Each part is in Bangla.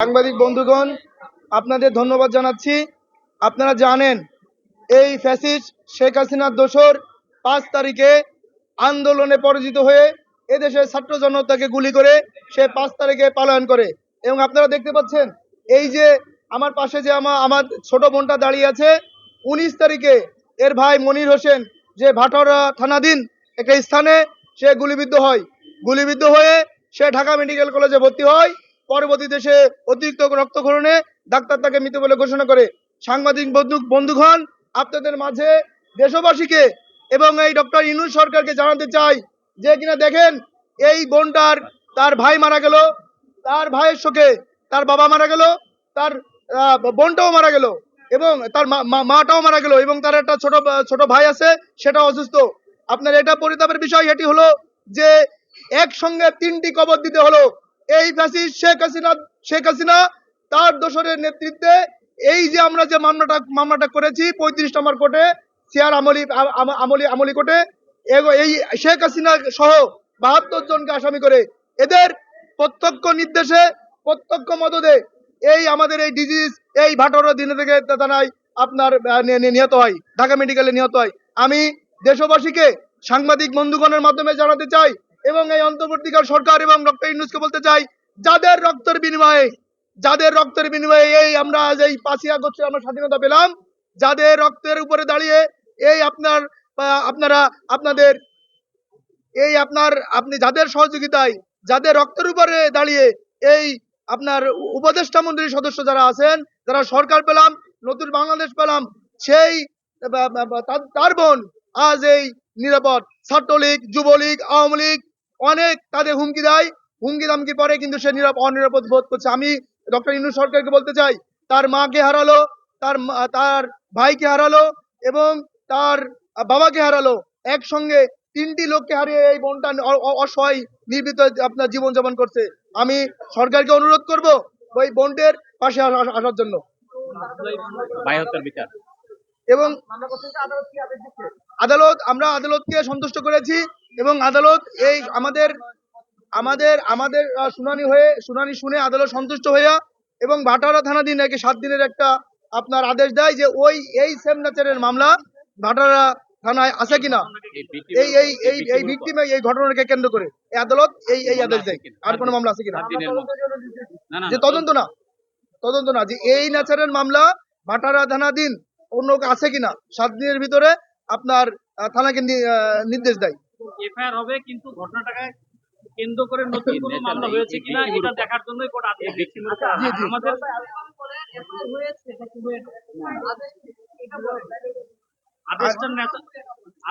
সাংবাদিক বন্ধুগণ, আপনাদের ধন্যবাদ জানাচ্ছি। আপনারা জানেন, এই ফ্যাসিস্ট শেখ হাসিনার দোসর পাঁচ তারিখে আন্দোলনে পরাজিত হয়ে এদেশের ছাত্র জনতাকে গুলি করে সে পাঁচ তারিখে পলায়ন করে। এবং আপনারা দেখতে পাচ্ছেন, এই যে আমার পাশে যে আমার আমার ছোট বোনটা দাঁড়িয়ে আছে, উনিশ তারিখে এর ভাই মনির হোসেন যে ভাটরা থানাধীন একটা স্থানে সে গুলিবিদ্ধ হয়। গুলিবিদ্ধ হয়ে সে ঢাকা মেডিকেল কলেজে ভর্তি হয়। পরবর্তীতে সে অতিরিক্ত রক্তক্ষরণে ডাক্তার তাকে মৃত বলে ঘোষণা করে। সাংবাদিক বন্ধু বন্ধুগণ, আপনাদের মাঝে দেশবাসীকে এবং এই ডক্টর ইনুস সরকারকে জানাতে চাই যে কিনা দেখেন, এই বোনটার তার ভাই মারা গেল, তার ভাইয়ের শোকে তার বাবা মারা গেল, তার বোনটাও মারা গেল এবং তার মাটাও মারা গেল এবং তার একটা ছোট ছোট ভাই আছে, সেটাও অসুস্থ। আপনার এটা পরিতাপের বিষয়, এটি হলো যে একসঙ্গে তিনটি কবর দিতে হলো। এই ফ্যাসিস্ট শেখ হাসিনা শেখ হাসিনা তার দোসরের নেতৃত্বে এই যে আমরা যে মামলাটা মামলাটা করেছি পঁয়ত্রিশ নম্বর কোর্টে সিয়ার আমলি আম- আম- আমলি আমলি কোর্টে এই শেখ হাসিনা সহ বাহাত্তর জনকে আসামি করে এদের প্রত্যক্ষ নির্দেশে, প্রত্যক্ষ মদদে এই আমাদের এই ডিজিজ এই ভাটোরা দিনে থেকে থানায় আপনার নিহত হয়, ঢাকা মেডিকেলে নিহত হয়। আমি দেশবাসীকে সাংবাদিক বন্ধুগণের মাধ্যমে জানাতে চাই এবং এই অন্তর্বর্তীকাল সরকার এবং ডক্টর ইউনুসকে বলতে চাই, যাদের রক্তের বিনিময়ে, যাদের রক্তের বিনিময়ে এই আমরা আজ এই পাঁচই আগস্টে আমরা স্বাধীনতা পেলাম, যাদের রক্তের উপরে দাঁড়িয়ে এই আপনার আপনারা, আপনাদের, এই আপনার, আপনি যাদের সহযোগিতায়, যাদের রক্তের উপরে দাঁড়িয়ে এই আপনার উপদেষ্টা মন্ত্রীর সদস্য যারা আছেন, যারা সরকার পেলাম, নতুন বাংলাদেশ পেলাম, সেই তার বোন আজ এই নিরাপদ ছাত্রলীগ, যুবলীগ, আওয়ামী লীগ অনেক তাদের হুমকি দেয়। হুমকি দামকি পরে কিন্তু সে নিরাপ অনিরাপদ বোধ করছে। আমি ডক্টর ইন্দু সরকারকে বলতে চাই তার মাকে হারালো তার তার ভাইকে হারালো এবং তার বাবাকে হারালো। একসঙ্গে তিনটি লোককে হারিয়ে এই বোনটা অসহায় নির্বিত আপনার জীবন যাপন করছে। আমি সরকারকে অনুরোধ করব ওই বোনদের পাশে আসা- আসা- আসার জন্য। এবং আদালত আমরা আদালতকে সন্তুষ্ট করেছি এবং আদালত এই আমাদের আমাদের আমাদের শুনানি হয়ে শুনানি শুনে আদালত সন্তুষ্ট হইয়া এবং ভাটারা থানাধীন নাকি সাত দিনের একটা আপনার আদেশ দেয় যে ওই এই সেম নেচারের মামলা ভাটারা থানায় আছে কিনা? এই এই এই এই ভিক্টিমে এই ঘটনাকে কেন্দ্র করে। এই আদালত এই এই আদেশ দেয়। আর কোনো মামলা আছে কিনা? যে তদন্ত না তদন্ত না যে এই নেচারের মামলা ভাটারা থানাধীন অন্য আছে কিনা? সাত দিনের ভিতরে আপনার থানাকে নির্দেশ দেয়। এফআইআর হবে কিন্তু ঘটনাটাকে কেন্দ্র করে নতুন কোনো মামলা হয়েছে কিনা এটা দেখার জন্যই কোর্ট আদেশ দিচ্ছে জি। আমাদের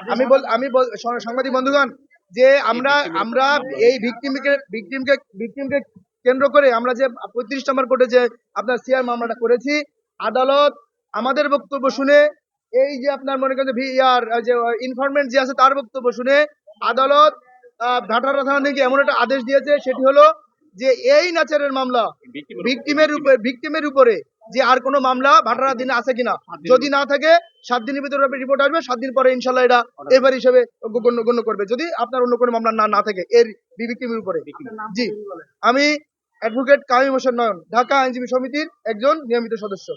আমি বল আমি বল- সাংবাদিক বন্ধুগণ যে আমরা আমরা এই ভিকটিমকে ভিকটিমকে ভিকটিমকে কেন্দ্র করে আমরা যে পঁয়ত্রিশ নম্বর কোর্টে যে আপনার সিআর মামলাটা করেছি আদালত আমাদের বক্তব্য শুনে এই যে আপনার মনে করেন ভিআর যে ইনফরমেন্ট যে আছে তার বক্তব্য শুনে আদালত ভাটারা থানা থেকে এমন একটা আদেশ দিয়েছে সেটি হলো যে এই নাচারের মামলা ভিকটিমের উপরে। ভিকটিমের উপরে যে আর কোনো মামলা ভাটারা দিনে আছে কিনা যদি না থাকে সাত দিনের ভিতরে রিপোর্ট আসবে সাত দিন পরে ইনশাল্লাহ এটা এবার হিসেবে গণ্য গণ্য করবে। যদি আপনার অন্য কোনো মামলা না না থাকে এর ভিকটিমের উপরে। জি। আমি অ্যাডভোকেট কামিম হোসেন নয়ন ঢাকা আইনজীবী সমিতির একজন নিয়মিত সদস্য।